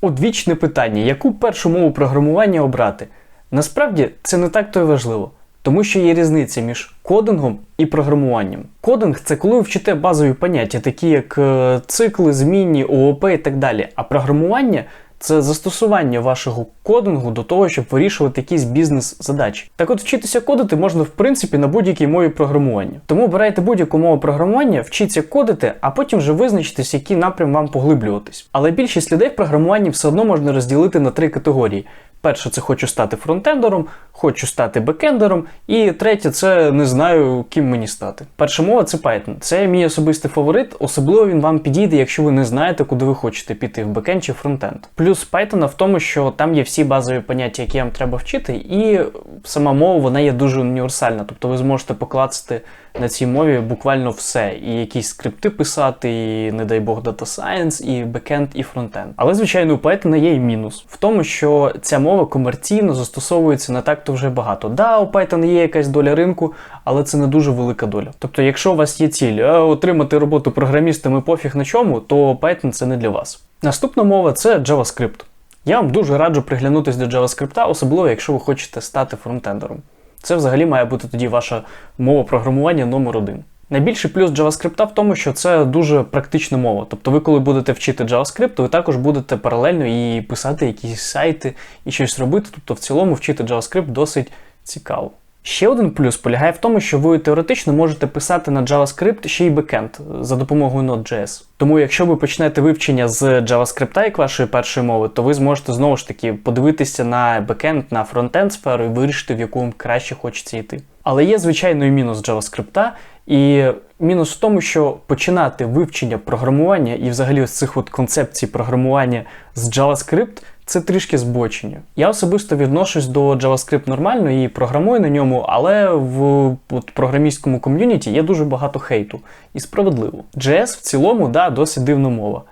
Одвічне питання, яку першу мову програмування обрати? Насправді це не так то й важливо, тому що є різниця між кодингом і програмуванням. Кодинг це коли ви вчите базові поняття, такі як е, цикли, змінні, ООП і так далі. А програмування це застосування вашого кодингу до того, щоб вирішувати якісь бізнес-задачі. Так от вчитися кодити можна в принципі на будь-якій мові програмування. Тому обирайте будь-яку мову програмування, вчіться кодити, а потім вже визначитесь, який напрям вам поглиблюватись. Але більшість людей в програмуванні все одно можна розділити на три категорії. Перше, це хочу стати фронтендером, хочу стати бекендером, і третє це не знаю, ким мені стати. Перша мова це Python. Це мій особистий фаворит, особливо він вам підійде, якщо ви не знаєте, куди ви хочете піти в бекенд чи фронтенд. Плюс Python в тому, що там є всі базові поняття, які вам треба вчити, і сама мова вона є дуже універсальна. Тобто ви зможете покласти на цій мові буквально все, і якісь скрипти писати, і не дай Бог Data Science, і бекенд, і фронтенд. Але звичайно, у Python є і мінус в тому, що ця мова комерційно застосовується не так то вже багато. Да, у Python є якась доля ринку, але це не дуже велика доля. Тобто, якщо у вас є ціль е, отримати роботу програмістами пофіг на чому, то Python це не для вас. Наступна мова це JavaScript. Я вам дуже раджу приглянутись до JavaScript, особливо якщо ви хочете стати фронтендером. Це взагалі має бути тоді ваша мова програмування номер один. Найбільший плюс JavaScript в тому, що це дуже практична мова. Тобто ви, коли будете вчити JavaScript, то ви також будете паралельно і писати якісь сайти і щось робити. Тобто, в цілому вчити JavaScript досить цікаво. Ще один плюс полягає в тому, що ви теоретично можете писати на JavaScript ще й бекенд за допомогою Node.js. Тому, якщо ви почнете вивчення з JavaScript як вашої першої мови, то ви зможете знову ж таки подивитися на бекенд, на фронтенд сферу і вирішити, в яку вам краще хочеться йти. Але є звичайно і мінус JavaScript, і мінус в тому, що починати вивчення програмування і взагалі ось цих от концепцій програмування з JavaScript це трішки збочення. Я особисто відношусь до JavaScript нормально і програмую на ньому, але в от, програмістському ком'юніті є дуже багато хейту. І справедливо. JS в цілому, да, досить дивна мова.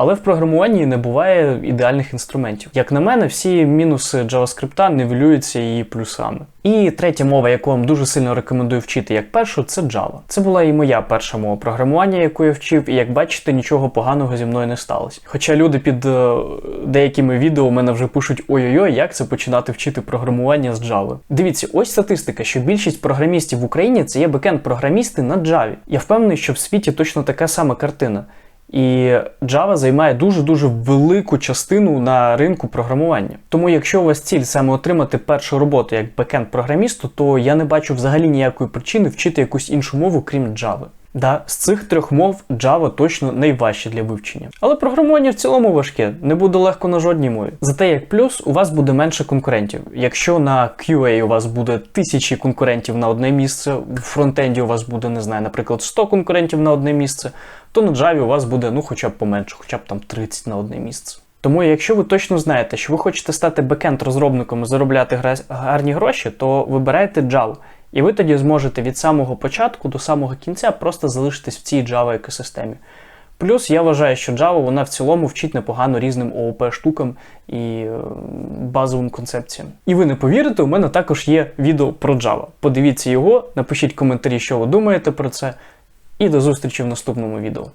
Але в програмуванні не буває ідеальних інструментів. Як на мене, всі мінуси JavaScript нивелюються її плюсами. І третя мова, яку вам дуже сильно рекомендую вчити як першу, це Java. Це була і моя перша мова програмування, яку я вчив, і як бачите, нічого поганого зі мною не сталося. Хоча люди під е, деякими відео мене вже пишуть ой-ой-ой, як це починати вчити програмування з Java. Дивіться, ось статистика, що більшість програмістів в Україні це є бекенд-програмісти на Java. Я впевнений, що в світі точно така сама картина. І Java займає дуже-дуже велику частину на ринку програмування. Тому, якщо у вас ціль саме отримати першу роботу як бекенд-програмісту, то я не бачу взагалі ніякої причини вчити якусь іншу мову, крім Java. Да, з цих трьох мов Java точно найважче для вивчення. Але програмування в цілому важке, не буде легко на жодній мові. Зате як плюс, у вас буде менше конкурентів. Якщо на QA у вас буде тисячі конкурентів на одне місце, в фронтенді у вас буде, не знаю, наприклад, 100 конкурентів на одне місце, то на Java у вас буде ну хоча б поменше, хоча б там 30 на одне місце. Тому, якщо ви точно знаєте, що ви хочете стати бекенд-розробником і заробляти гарні гроші, то вибирайте Java. І ви тоді зможете від самого початку до самого кінця просто залишитись в цій Java екосистемі. Плюс я вважаю, що Java вона в цілому вчить непогано різним ООП штукам і е, базовим концепціям. І ви не повірите, у мене також є відео про Java. Подивіться його, напишіть коментарі, що ви думаєте про це, і до зустрічі в наступному відео.